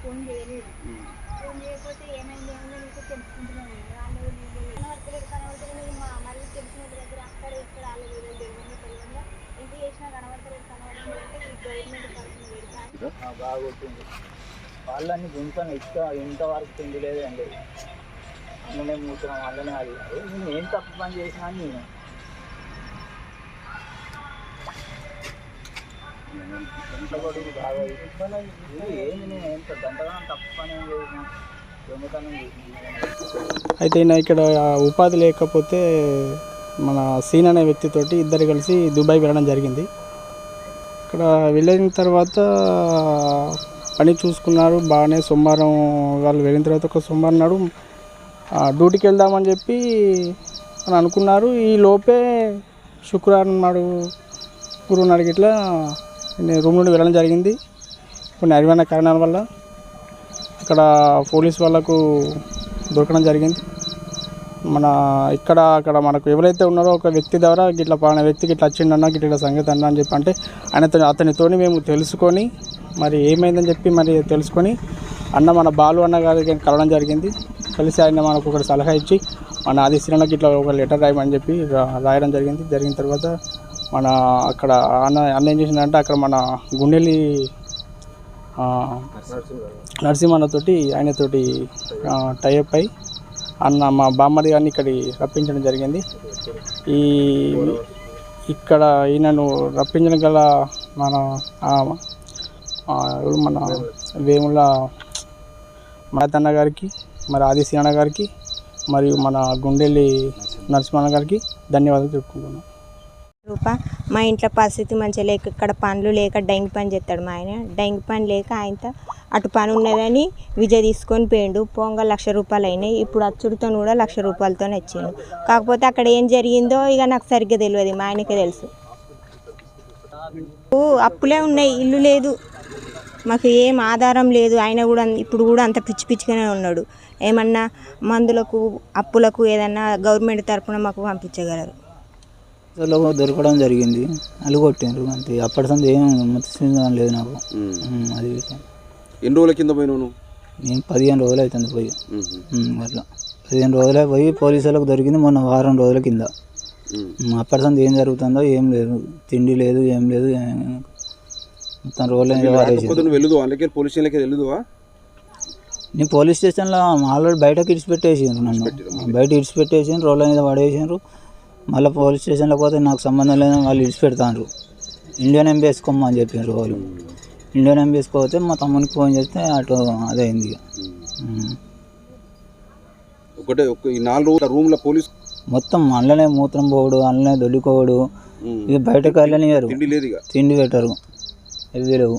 Phone చేయలేదు. Phone చేయకపోతే ఏమైంది ఏమైంది నీకు తెలుసుకుంటున్నాను వాళ్ళు కనబడతలేదు కనబడతలేదు మా మళ్ళీ తెలిసిన దగ్గర అక్కడ ఇక్కడ వాళ్ళ వీళ్ళు తెలియదు తెలియదు ఎంత చేసినా కనబడతలేదు. కనబడలేదు అంటే ఈ గవర్నమెంట్ తరఫున పెడతా బాగా కొట్టింది వాళ్ళని గుంతను ఇక్క ఇంతవరకు తిండి లేదండి. అన్ననే మూతున్నాం అందులోనే అది. అది నేను ఏం తప్పు పని చేసినా అని నేను. ఇంత కొడుకు బాగా ఏంది నేను ఏం తప్పు పని ఏం అయితే ఈయన ఇక్కడ ఉపాధి లేకపోతే మన సీన్ అనే వ్యక్తితోటి ఇద్దరు కలిసి దుబాయ్ వెళ్ళడం జరిగింది. ఇక్కడ వెళ్ళిన తర్వాత పని చూసుకున్నారు. బాగానే సోమవారం వాళ్ళు వెళ్ళిన తర్వాత ఒక సోమవారం నాడు డ్యూటీకి వెళ్దామని చెప్పి అని అనుకున్నారు. ఈ లోపే శుక్రవారం నాడు గురువు నాడు ఇట్లా నేను రూమ్ నుండి వెళ్ళడం జరిగింది. కొన్ని అరివైన కారణాల వల్ల అక్కడ పోలీస్ వాళ్ళకు దొరకడం జరిగింది. మన ఇక్కడ అక్కడ మనకు ఎవరైతే ఉన్నారో ఒక వ్యక్తి ద్వారా గిట్ల పాన వ్యక్తికి ఇట్లా వచ్చిండన్న గిట్ల సంగతి అన్న అని చెప్పి అంటే ఆయన అతనితోని మేము తెలుసుకొని మరి ఏమైందని చెప్పి మరి తెలుసుకొని అన్న మన బాలు అన్న గారికి కలవడం జరిగింది. కలిసి ఆయన మనకు ఒకటి సలహా ఇచ్చి మన ఆది సినిమాకి ఇట్లా ఒక లెటర్ రాయమని చెప్పి రాయడం జరిగింది. జరిగిన తర్వాత మన అక్కడ అన్న అన్న ఏం చేసిందంటే అక్కడ మన గుండెలి నరసింహన్నతోటి ఆయనతోటి టైఅప్ అయి అన్న మా బామ్మడి గారిని ఇక్కడి రప్పించడం జరిగింది. ఈ ఇక్కడ ఈయనను రప్పించడం గల మన ఆ, ఎవరు మన వేముల మరతన్న గారికి మరి ఆది అన్న గారికి మరియు మన గుండెల్లి నరసింహన్న గారికి ధన్యవాదాలు చెప్పుకుంటున్నాను రూప మా ఇంట్లో పరిస్థితి మంచిగా లేక ఇక్కడ పనులు లేక డెంగి పని చేస్తాడు మా ఆయన. డెంగి పని లేక ఆయనతో అటు పని ఉన్నదని విజయ్ తీసుకొని పోయిండు. పోంగ లక్ష రూపాయలు అయినాయి. ఇప్పుడు అచ్చుడితో కూడా లక్ష రూపాయలతో వచ్చిండు కాకపోతే అక్కడ ఏం జరిగిందో ఇక నాకు సరిగ్గా తెలియదు. మా ఆయనకే తెలుసు. అప్పులే ఉన్నాయి. ఇల్లు లేదు. మాకు ఏం ఆధారం లేదు. ఆయన కూడా ఇప్పుడు కూడా అంత పిచ్చి పిచ్చిగానే ఉన్నాడు. ఏమన్నా మందులకు అప్పులకు ఏదన్నా గవర్నమెంట్ తరఫున మాకు పంపించగలరు. దొరకడం జరిగింది. అల్లు కొట్టిండ్రు అంతే. అప్పటి సంది ఏం మత్స్యం లేదు నాకు. అది విషయం. ఎన్ని రోజుల కింద పోయినావు నువ్వు? నేను పదిహేను రోజులు అవుతుంది పోయి. అట్లా. పదిహేను రోజులే పోయి పోలీసులకు దొరికింది మొన్న వారం రోజుల కింద. అప్పటి సంది ఏం జరుగుతుందో ఏం లేదు. తిండి లేదు ఏం లేదు. మొత్తం నువ్వు వెళ్ళదు వాళ్ళకి పోలీస్ స్టేషన్లకి వెళ్ళదువా? నేను పోలీస్ స్టేషన్లో ఆల్రెడీ బయటకు ఇడిచిపెట్టేసిండ్రు నన్ను. బయట ఇడిచిపెట్టేసిండ్రు రోడ్ల మీద పడేసిండ్రు మళ్ళీ పోలీస్ స్టేషన్లోకి పోతే నాకు సంబంధం లేదని వాళ్ళు ఇడిచిపెడతాండ్రు. ఇండియన్ ఎంబీఎస్ కొమ్మని చెప్పిండ్రు వాళ్ళు. ఇండియన్ ఎంబీఎస్కి పోతే మా తమ్మునికి ఫోన్ చేస్తే అటు అదే అయింది ఇక. ఉమ్. ఒకటే ఈ నాలుగు రోజుల రూమ్లో పోలీస్ మొత్తం అందులోనే మూత్రం పోవడు అందులోనే దొడ్డుకోవడు. ఇక బయటకు వెళ్ళనియరు తిండి పెట్టరు. ఇవి లేవు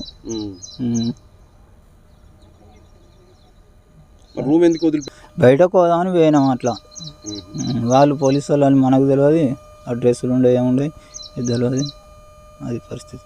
రూమ్ ఎందుకు వదిలి బయటకు పోదామని పోయినాం అట్లా. వాళ్ళు పోలీసు వాళ్ళు మనకు తెలియదు అడ్రస్లు ఉండే ఏముండే ఇది తెలియదు అది పరిస్థితి.